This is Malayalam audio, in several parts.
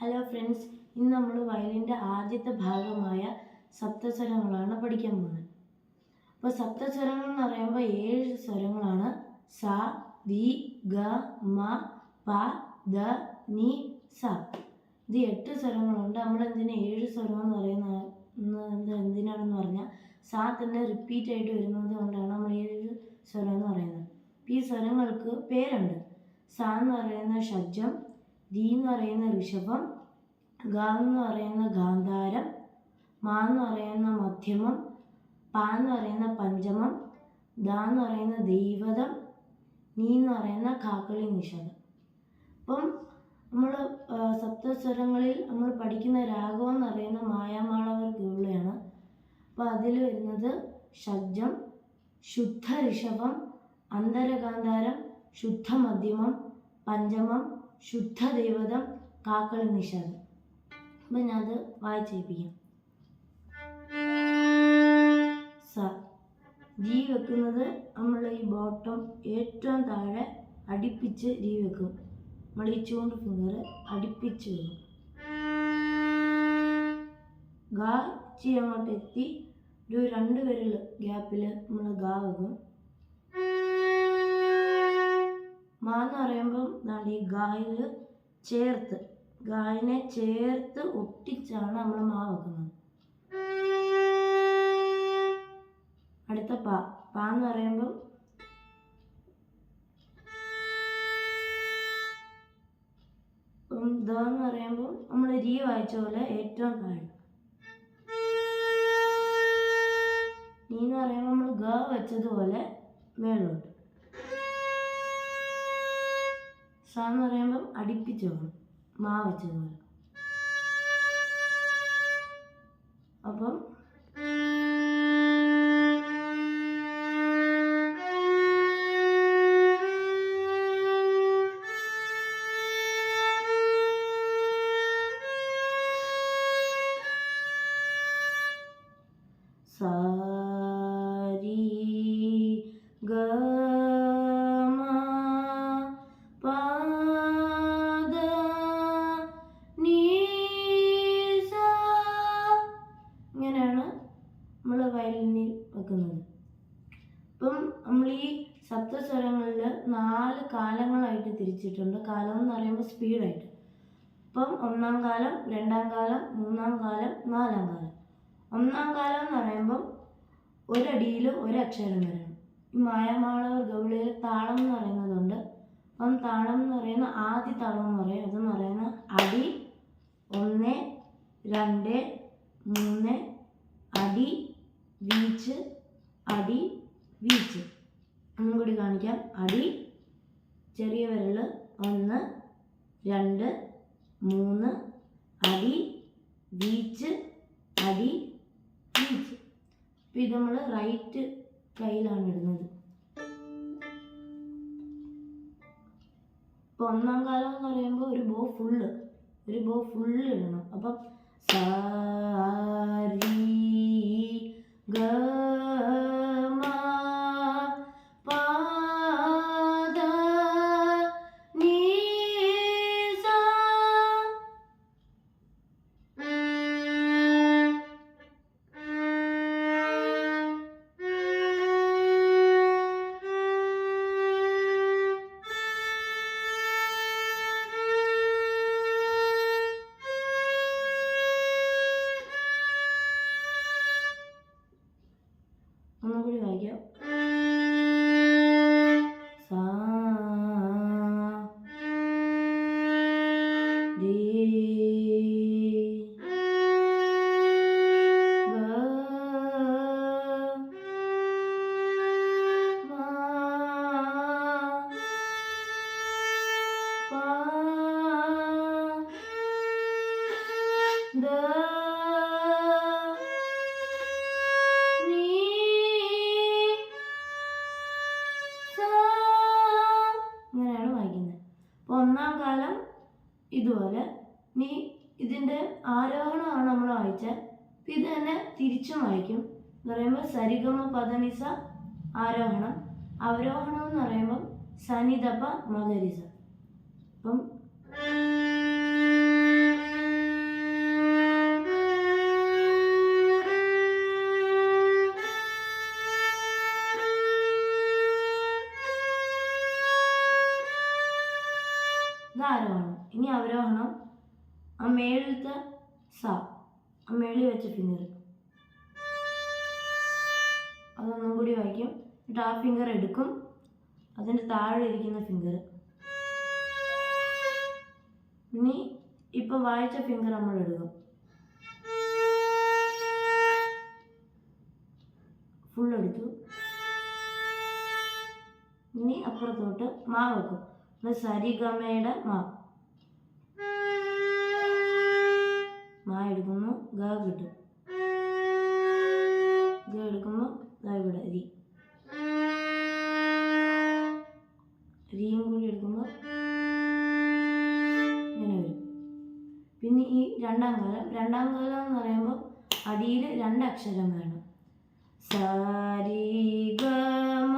ഹലോ ഫ്രണ്ട്സ് ഇന്ന് നമ്മൾ വയലിന്റെ ആദ്യത്തെ ഭാഗമായ സപ്തസ്വരങ്ങളാണ് പഠിക്കാൻ പോകുന്നത്. അപ്പോൾ സപ്തസ്വരങ്ങൾ എന്ന് പറയുമ്പോൾ ഏഴ് സ്വരങ്ങളാണ്. സ ദി ഗ മ പ ദ നി സ. ഇത് എട്ട് സ്വരങ്ങളുണ്ട്. നമ്മൾ എന്തിനാ ഏഴ് സ്വരം എന്ന് പറയുന്നത് എന്തിനാണെന്ന് പറഞ്ഞാൽ സ തന്നെ റിപ്പീറ്റ് ആയിട്ട് വരുന്നത് കൊണ്ടാണ് നമ്മൾ ഏഴ് സ്വരം എന്ന് പറയുന്നത്. ഈ സ്വരങ്ങൾക്ക് പേരുണ്ട്. സ എന്ന് പറയുന്ന ഷഡ്ജം രി എന്ന് പറയുന്ന ഋഷഭം ഗ എന്ന് പറയുന്ന ഗാന്ധാരം മാ എന്ന് പറയുന്ന മധ്യമം പ എന്ന് പറയുന്ന പഞ്ചമം ദ എന്ന് പറയുന്ന ദൈവതം നീ എന്ന് പറയുന്ന കാക്കളി നിഷാദം അപ്പം നമ്മൾ സപ്തസ്വരങ്ങളിൽ നമ്മൾ പഠിക്കുന്ന രാഗം എന്ന് പറയുന്ന മായാമാളവർ ഗൗളയാണ്. അപ്പോൾ അതിൽ വരുന്നത് ഷഡ്ജം ശുദ്ധ ഋഷഭം അന്തരഗാന്ധാരം ശുദ്ധ മധ്യമം പഞ്ചമം ശുദ്ധ ദൈവതം കാക്കളി നിഷാദം. അപ്പം ഞാനത് വായിച്ചേൽപ്പിക്കാം സ. ജീ വെക്കുന്നത് നമ്മൾ ഈ ബോട്ടം ഏറ്റവും താഴെ അടുപ്പിച്ച് ജീ വെക്കും. നമ്മൾ ഈ ചൂണ്ട് ഫിംഗർ അടുപ്പിച്ച് വെക്കും. ഗാ ചി അങ്ങോട്ട് എത്തി ഒരു രണ്ട് വിരൽ ഗ്യാപ്പിൽ നമ്മൾ ഗാ വെക്കും. മാ എന്ന് പറയുമ്പം എന്താണ് ഈ ഗായിൽ ചേർത്ത് ഗായിനെ ചേർത്ത് ഒട്ടിച്ചാണ് നമ്മൾ മാ വെക്കുന്നത് അടുത്ത പ പ എന്ന് പറയുമ്പോൾ ദ എന്ന് പറയുമ്പോൾ നമ്മൾ രീ വായിച്ച പോലെ ഏറ്റവും താഴെ. നീ എന്ന് പറയുമ്പോൾ നമ്മൾ ഗ വെച്ചതുപോലെ മേളോട്ട് സ എന്ന് പറയുമ്പം അടുപ്പിച്ച് വേണം മാ വെച്ചതുപോലെ അപ്പം സാരി കാലങ്ങളായിട്ട് തിരിച്ചിട്ടുണ്ട്. കാലം എന്ന് പറയുമ്പോൾ സ്പീഡായിട്ട്. ഇപ്പം ഒന്നാം കാലം രണ്ടാം കാലം മൂന്നാം കാലം നാലാം കാലം. ഒന്നാം കാലം എന്ന് പറയുമ്പം ഒരടിയിൽ ഒരക്ഷരം വരണം. ഈ മായമാളവർ ഗൗളിയിൽ താളം എന്ന് പറയുന്നതുണ്ട്. അപ്പം താളം എന്ന് പറയുന്ന ആദ്യ താളം എന്ന് പറയും. അതെന്ന് പറയുന്ന അടി ഒന്ന് രണ്ട് മൂന്ന് അടി വീച്ച് അടി വീച്ച്. ഒന്നും കൂടി കാണിക്കാം. അടി ചെറിയ വിരൽ ഒന്ന് രണ്ട് മൂന്ന് അടി ബീച്ച് അടി ബീച്ച് അപ്പോൾ ഇത് നമ്മൾ റൈറ്റ് കയ്യിലാണ് ഇടുന്നത്. ഇപ്പോൾ ഒന്നാം കാലം എന്ന് പറയുമ്പോൾ ഒരു ബോ ഫുള്ള് ഒരു ബോ ഫുള്ള് ഇടണം. അപ്പം സാരി ഗ ഇതുപോലെ നീ ഇതിന്റെ ആരോഹണമാണ് നമ്മൾ വായിച്ചത്. അപ്പം ഇത് തന്നെ തിരിച്ചും വായിക്കും. എന്ന് പറയുമ്പോൾ സരിഗമ പദനിസ ആരോഹണം. അവരോഹണം എന്ന് പറയുമ്പം സനിതപ മകരിസ അപ്പം മേളിലത്തെ സ മേളിൽ വെച്ച ഫിംഗർ അതൊന്നും കൂടി വായിക്കും. എന്നിട്ട് ആ ഫിംഗർ എടുക്കും. അതിന്റെ താഴെ ഇരിക്കുന്ന ഫിംഗർ ഇനി ഇപ്പം വായിച്ച ഫിംഗർ നമ്മൾ എടുക്കും. ഫുൾ എടുത്തു. ഇനി അപ്പുറത്തോട്ട് മാ വെക്കും. സരിഗമയുടെ മാ. മാ എടുക്കുമ്പോൾ ഗ കിട്ടും. ഗ എടുക്കുമ്പോൾ ദാ ഇവിടെ രി റിയും കൂടി എടുക്കുമ്പോൾ ഇങ്ങനെ വരും. പിന്നെ ഈ രണ്ടാം കാലം രണ്ടാം കാലം എന്ന് പറയുമ്പോൾ അടിയിൽ രണ്ട് അക്ഷരം വേണം. സാരി ഗമ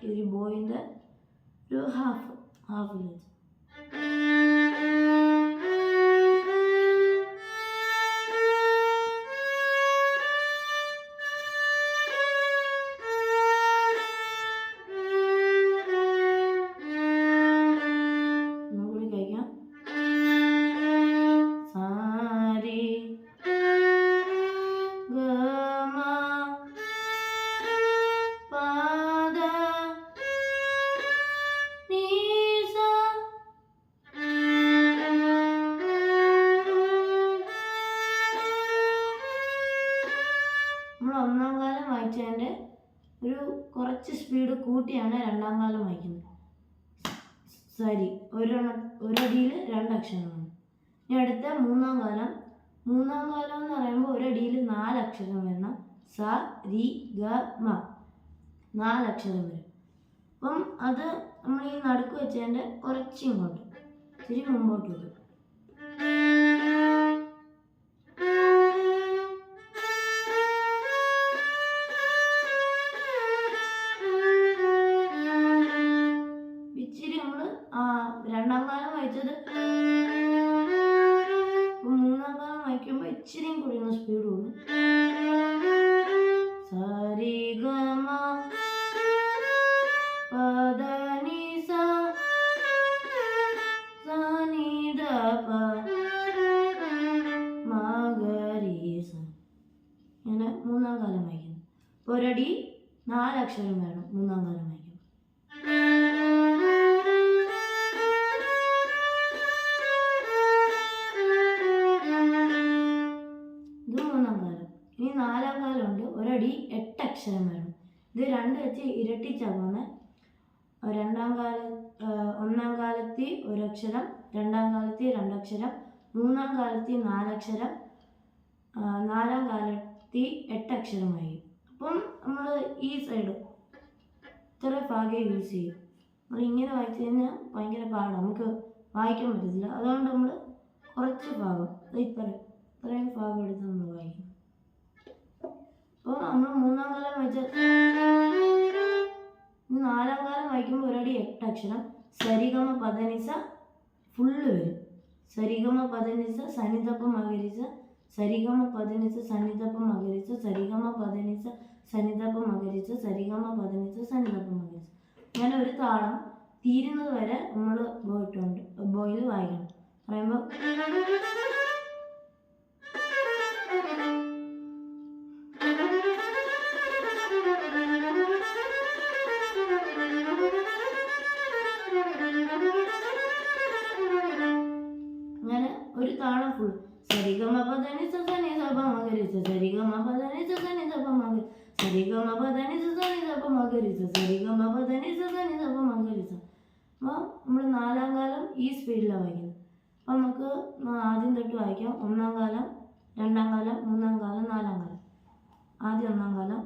വായിക്കാറുള്ളത് ഈ ഒരു ബോയിന്റെ ഒരു ഹാഫ് ഹാഫിൽ നമ്മൾ ഒന്നാം കാലം വായിച്ചതിന്റെ ഒരു കുറച്ച് സ്പീഡ് കൂട്ടിയാണ് രണ്ടാം കാലം വായിക്കുന്നത്. സരി ഒരെണ്ണ ഒരടിയിൽ രണ്ടക്ഷരമാണ്. ഇനി അടുത്ത മൂന്നാം കാലം. മൂന്നാം കാലം എന്ന് പറയുമ്പോൾ ഒരടിയിൽ നാലക്ഷരം വരണം സ രി ഗ മ. നാലക്ഷരം വരും. അപ്പം അത് നമ്മൾ ഈ നടുക്ക് വെച്ചതിന്റെ കുറച്ച് ഇങ്ങോട്ട് ഇച്ചിരി മുമ്പോട്ട് വരും. ഇച്ചിരിയും കൂടി ഒന്ന് സ്പീഡ് കൂടും സരി ഗമ പദനി സനി ദ ഇങ്ങനെ മൂന്നാം കാലം വായിക്കുന്നു. ഒരടി നാലക്ഷരം വേണം മൂന്നാം കാലം വായിക്കുമ്പോൾ. ഒരടി എട്ട് അക്ഷരം വേണം. ഇത് രണ്ട് വെച്ച് ഇരട്ടിച്ചാണ് രണ്ടാം കാല ഒന്നാം കാലത്തി ഒരക്ഷരം രണ്ടാം കാലത്തി രണ്ടക്ഷരം മൂന്നാം കാലത്തി നാലക്ഷരം നാലാം കാലത്തി എട്ടക്ഷരമായി അപ്പം നമ്മൾ ഈ സൈഡ് ഇത്ര ഭാഗം യൂസ് ചെയ്യും. നമ്മൾ ഇങ്ങനെ വായിച്ചു കഴിഞ്ഞാൽ ഭയങ്കര പാടാണ് നമുക്ക് വായിക്കാൻ പറ്റത്തില്ല. അതുകൊണ്ട് നമ്മൾ കുറച്ച് ഭാഗം ഇത്ര ഇത്രയും ഭാഗം എടുത്ത് നമ്മൾ വായിക്കും. അപ്പോൾ നമ്മൾ മൂന്നാം കാലം ഇനി നാലാം കാലം വായിക്കുമ്പോൾ ഒരടി എട്ട് അക്ഷരം സരിഗമ പതനിസ ഫുള്ള് വരും. സരിഗമ പതനിസ സനിതപ്പം മകരിസ സരിഗമ പതനിസ സനിതപ്പം മകരിസ സരിഗമ പതനിസ സനിതപ്പം മകരിസ സരിഗമ പതനിസ സനിതപ്പം മകരിസ അങ്ങനെ ഒരു താളം തീരുന്നത് വരെ നമ്മൾ പോയിട്ടുണ്ട് ബോയിൽ വായിക്കണം. പറയുമ്പോൾ ഒരു താളം ഫുൾ സരിഗമ പദനി സുസനി സഭ മകരി സരിഗമ പദനി സസനി സഭ മകരി സരിഗമ പദനി സുസനി സഭ മകരി സരിഗമ പദനി സുസനി സഭ മകരി അപ്പോൾ നമ്മൾ നാലാം കാലം ഈ സ്പീഡിലാണ് വായിക്കുന്നത്. അപ്പോൾ നമുക്ക് ആദ്യം തൊട്ട് വായിക്കാം. ഒന്നാം കാലം രണ്ടാം കാലം മൂന്നാം കാലം നാലാം കാലം. ആദ്യം ഒന്നാം കാലം